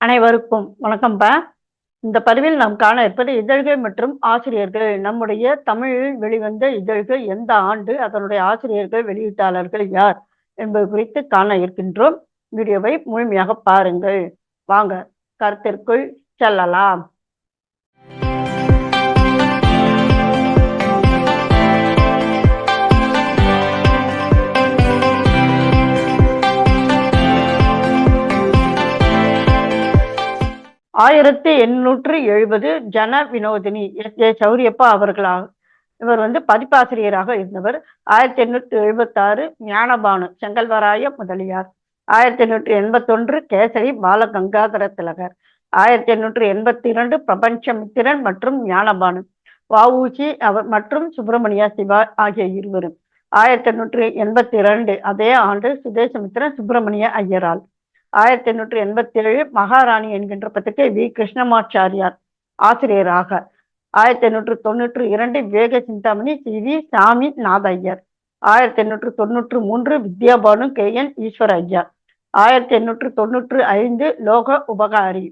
அனைவருக்கும் வணக்கம்ப்பா இந்த பதிவில் நாம் காண இருப்பது இதழ்கள் மற்றும் ஆசிரியர்கள். நம்முடைய தமிழில் வெளிவந்த இதழ்கள் எந்த ஆண்டு அதனுடைய ஆசிரியர்கள் வெளியீட்டாளர்கள் யார் என்பது குறித்து காண இருக்கின்றோம். வீடியோவை முழுமையாக பாருங்கள். வாங்க கருத்திற்குள் செல்லலாம். ஆயிரத்தி எண்ணூற்று எழுபது ஜன வினோதினி எஸ் ஜே சௌரியப்பா அவர்களாக இவர் வந்து பதிப்பாசிரியராக இருந்தவர். ஆயிரத்தி எண்ணூற்றி எழுபத்தாறு ஞானபானு செங்கல்வராய முதலியார். ஆயிரத்தி எண்ணூற்றி எண்பத்தொன்று கேசரி பாலகங்காதர திலகர். ஆயிரத்தி எண்ணூற்றி எண்பத்தி இரண்டு பிரபஞ்சமித்திரன் மற்றும் ஞானபானு. வஉசி அவர் மற்றும் சுப்பிரமணிய சிவா ஆகிய இருவரும். ஆயிரத்தி எண்ணூற்றி எண்பத்தி இரண்டு அதே ஆண்டு சுதேசமித்திரன் சுப்பிரமணிய ஐயரால். ஆயிரத்தி எண்ணூற்றி எண்பத்தி ஏழு மகாராணி என்கின்ற பத்திரிகை வி. கிருஷ்ணமாச்சாரியார் ஆசிரியராக. ஆயிரத்தி எண்ணூற்று தொண்ணூற்று இரண்டு விவேக சிந்தாமணி சி. வி. சாமி நாதையர் ஆயிரத்தி எண்ணூற்று தொண்ணூற்று மூன்று வித்யாபானு கே. என். ஈஸ்வர ஐயா ஆயிரத்தி எண்ணூற்று தொண்ணூற்று ஐந்து லோக உபகாரி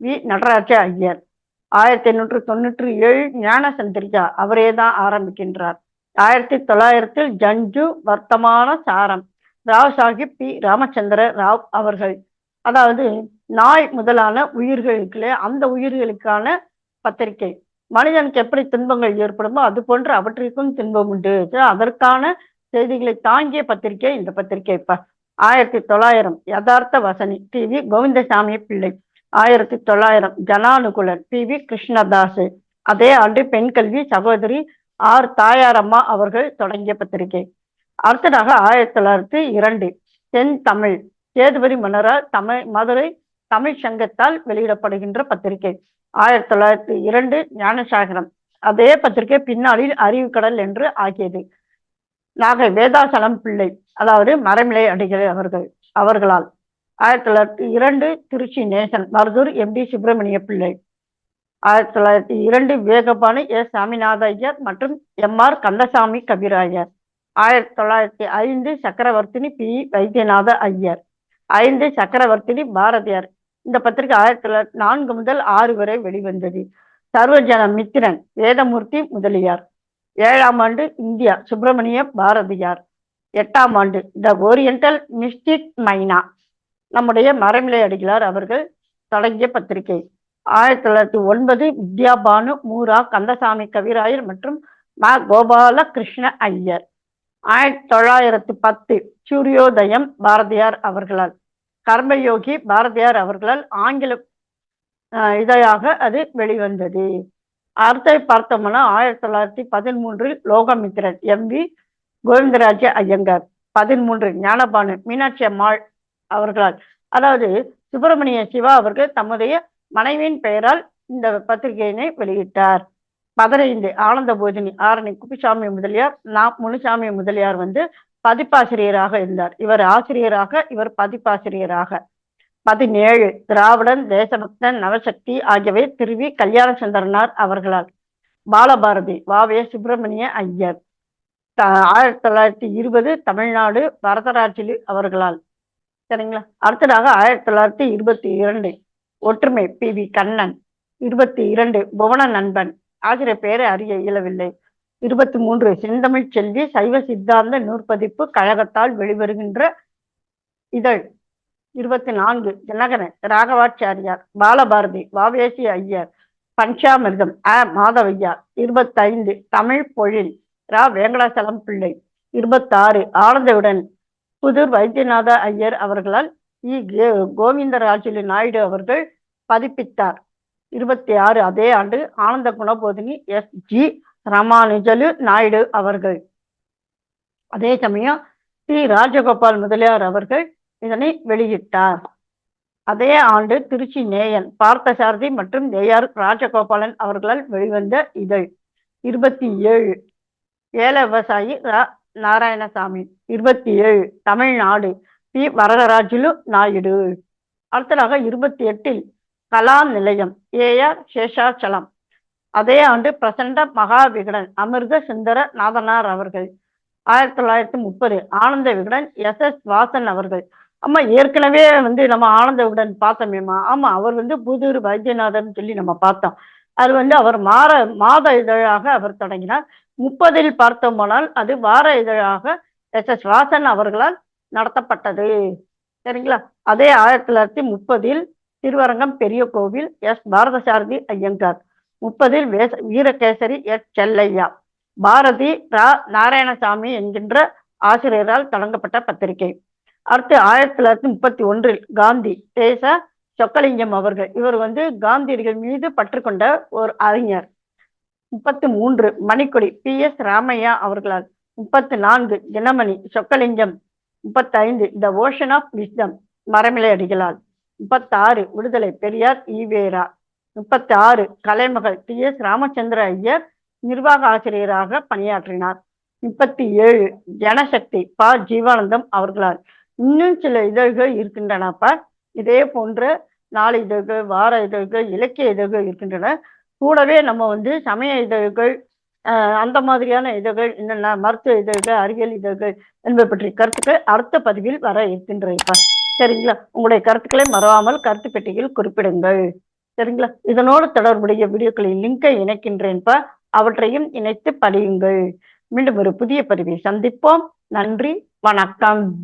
வி. நடராஜ ஐயர். ஆயிரத்தி எண்ணூற்று தொண்ணூற்று ஏழு ஞான சந்திரிகா அவரே தான் ஆரம்பிக்கின்றார். ஆயிரத்தி தொள்ளாயிரத்தில் ஜஞ்சு வர்த்தமான சாரம். ராவ் சாஹிப் பி. ராமச்சந்திர ராவ் அவர்கள். அதாவது நாய் முதலான உயிர்களுக்கு அந்த உயிர்களுக்கான பத்திரிகை. மனிதனுக்கு எப்படி துன்பங்கள் ஏற்படுமோ அது போன்று அவற்றிற்கும் துன்பம் உண்டு. அதற்கான செய்திகளை தாங்கிய பத்திரிகை இந்த பத்திரிகை இப்ப. ஆயிரத்தி தொள்ளாயிரம். யதார்த்த வசனி. T V. கோவிந்தசாமி பிள்ளை. ஆயிரத்தி தொள்ளாயிரம். ஜனானுகுலன் பி. வி. கிருஷ்ணதாஸ் அதே ஆண்டு பெண் கல்வி சகோதரி ஆர். தாயாரம்மா அவர்கள் தொடங்கிய பத்திரிகை. அடுத்ததாக ஆயிரத்தி தொள்ளாயிரத்தி இரண்டு தென் தமிழ் சேதுபதி மன்னரால் தமிழ் மதுரை தமிழ் சங்கத்தால் வெளியிடப்படுகின்ற பத்திரிகை. ஆயிரத்தி தொள்ளாயிரத்தி இரண்டு ஞானசாகரம். அதே பத்திரிகை பின்னாளில் அறிவுக்கடல் என்று ஆகியது. நாகை வேதாசலம் பிள்ளை அதாவது மரமிலை அடிகளை அவர்கள் அவர்களால். ஆயிரத்தி தொள்ளாயிரத்தி இரண்டு திருச்சி நேசன் மருதூர் எம் டி சுப்பிரமணிய பிள்ளை. ஆயிரத்தி தொள்ளாயிரத்தி இரண்டு வேகபானு எஸ் சாமிநாத ஐயர் மற்றும் எம் ஆர் கந்தசாமி கபிராயர் ஆயிரத்தி தொள்ளாயிரத்தி ஐந்து சக்கரவர்த்தினி பி. வைத்தியநாத ஐயர். ஐந்து சக்கரவர்த்தினி பாரதியார். இந்த பத்திரிகை ஆயிரத்தி தொள்ளாயிரத்தி நான்கு முதல் ஆறு வரை வெளிவந்தது. சர்வஜன மித்திரன் வேதமூர்த்தி முதலியார். ஏழாம் ஆண்டு இந்தியா சுப்பிரமணிய பாரதியார். எட்டாம் ஆண்டு த ஓரியண்டல் மிஸ்டிக் மைனா. நம்முடைய மரமிலை அடிகளார் அவர்கள் தொடங்கிய பத்திரிகை. ஆயிரத்தி தொள்ளாயிரத்தி ஒன்பது வித்யாபானு மூரா கந்தசாமி கவிராயர் மற்றும் ம. கோபால கிருஷ்ண ஐயர். ஆயிரத்தி தொள்ளாயிரத்தி பத்து சூரியோதயம் பாரதியார் அவர்களால். கர்மயோகி பாரதியார் அவர்களால் ஆங்கில இதையாக அது வெளிவந்தது. அடுத்த பார்த்தோம்னா ஆயிரத்தி தொள்ளாயிரத்தி பதிமூன்றில் லோகமித்திரன் எம் வி. கோவிந்தராஜ ஐயங்கார். பதிமூன்று ஞானபானு மீனாட்சி அம்மாள் அவர்களால். அதாவது சுப்பிரமணிய சிவா அவர்கள் தம்முடைய மனைவியின் பெயரால் இந்த பத்திரிகையினை வெளியிட்டார். பதினைந்து ஆனந்த போஜினி ஆரணி குப்பிசாமி முதலியார் நா முனுசாமி முதலியார் வந்து பதிப்பாசிரியராக இருந்தார். இவர் ஆசிரியராக இவர் பதிப்பாசிரியராக. பதினேழு திராவிடன் தேசபக்தன் நவசக்தி ஆகியவை திருவி கல்யாண சுந்தரனார் அவர்களால். பாலபாரதி வாவே சுப்பிரமணிய ஐயர். ஆயிரத்தி தொள்ளாயிரத்தி இருபது தமிழ்நாடு வரதராஜிலு அவர்களால். சரிங்களா? அடுத்ததாக ஆயிரத்தி தொள்ளாயிரத்தி இருபத்தி இரண்டு ஒற்றுமை பி. வி. கண்ணன். இருபத்தி இரண்டு புவன நண்பன். ஆகிற பெயரை அறிய இயலவில்லை. இருபத்தி மூன்று செந்தமிழ் செல்வி சைவ சித்தாந்த நூற்பதிப்பு கழகத்தால் வெளிவருகின்ற இதழ். இருபத்தி நான்கு ஜனகன ராகவாச்சாரியார் பாலபாரதி வாவேசி ஐயர் பஞ்சாமிர்தம் அ. மாதவையா இருபத்தைந்து தமிழ் பொழில் ரா. வேங்கடாசலம் பிள்ளை. இருபத்தாறு ஆனந்தவுடன் புதூர் வைத்தியநாத ஐயர் அவர்களால் இ. கோவிந்தராஜுலு நாயுடு அவர்கள் பதிப்பித்தார். இருபத்தி ஆறு அதே ஆண்டு ஆனந்த குணபோதினி எஸ். ஜி. ராமானுஜலு நாயுடு அவர்கள். அதே சமயம் டி ராஜகோபால் முதலியார் அவர்கள் இதனை வெளியிட்டார். அதே ஆண்டு திருச்சி நேயன் பார்த்தசாரதி மற்றும் ஏஆர் ராஜகோபாலன் அவர்களால் வெளிவந்த இதழ். இருபத்தி ஏழு. ஏல விவசாயி ரா. நாராயணசாமி. இருபத்தி ஏழு. தமிழ்நாடு பி. வரதராஜுலு நாயுடு. அடுத்ததாக இருபத்தி எட்டில் கலா நிலையம் ஏஆர் சேஷாச்சலம். அதே ஆண்டு பிரசண்ட மகா விகடன் அமிர்த சுந்தர நாதனார் அவர்கள். ஆயிரத்தி தொள்ளாயிரத்தி முப்பது ஆனந்த விகடன் எஸ். எஸ். வாசன் அவர்கள். அம்மா ஏற்கனவே வந்து நம்ம ஆனந்தவுடன் பார்த்தோமேமா ஆமா அவர் வந்து புதூர் வைத்தியநாதன் சொல்லி நம்ம பார்த்தோம். அது வந்து அவர் மாற மாத இதழாக அவர் தொடங்கினார். முப்பதில் பார்த்தோமானால் அது வார இதழாக எஸ். எஸ். வாசன் அவர்களால் நடத்தப்பட்டது. சரிங்களா? அதே ஆயிரத்தி தொள்ளாயிரத்தி முப்பதில் திருவரங்கம் பெரிய கோவில் எஸ். பாரதசாரதி ஐயங்கார். முப்பதில் வேச வீரகேசரி எஸ். செல்லையா. பாரதி ரா. நாராயணசாமி என்கின்ற ஆசிரியரால் தொடங்கப்பட்ட பத்திரிகை. அடுத்து ஆயிரத்தி தொள்ளாயிரத்தி முப்பத்தி ஒன்றில் காந்தி தேச சொக்கலிங்கம் அவர்கள். இவர் வந்து காந்தியடிகள் மீது பற்று கொண்ட ஒரு அறிஞர். முப்பத்தி மூன்று மணிக்கொடி பி. எஸ். ராமையா அவர்களால். முப்பத்தி நான்கு தினமணி சொக்கலிங்கம். முப்பத்தைந்து the ocean of wisdom Maraimalai அடிகளால். முப்பத்தாறு விடுதலை பெரியார் ஈவேரா. முப்பத்தி ஆறு கலைமகள் டி எஸ். ராமச்சந்திர ஐயர் நிர்வாக ஆசிரியராக பணியாற்றினார். முப்பத்தி ஏழு ஜனசக்தி ப. ஜீவானந்தம் அவர்களால். இன்னும் சில இதழ்கள் இருக்கின்றனப்பா இதே போன்ற நாளை இதழ்கள் வார இதழ்கள் இலக்கிய இதழ்கள் இருக்கின்றன. கூடவே நம்ம வந்து சமய இதழ்கள் அந்த மாதிரியான இதழ்கள் என்னென்ன மருத்துவ இதழ்கள் அறிவியல் இதழ்கள் என்பது பற்றிய கருத்துக்கள் அடுத்த பதிவில் வர இருக்கின்றப்பா சரிங்களா? உங்களுடைய கருத்துக்களை மறவாமல் கருத்து பெட்டியில் குறிப்பிடுங்கள். சரிங்களா? இதனோடு தொடர்புடைய வீடியோக்களின் லிங்கை இணைக்கின்றேன்பா. அவற்றையும் இணைத்து படியுங்கள். மீண்டும் ஒரு புதிய பதிவை சந்திப்போம். நன்றி. வணக்கம்.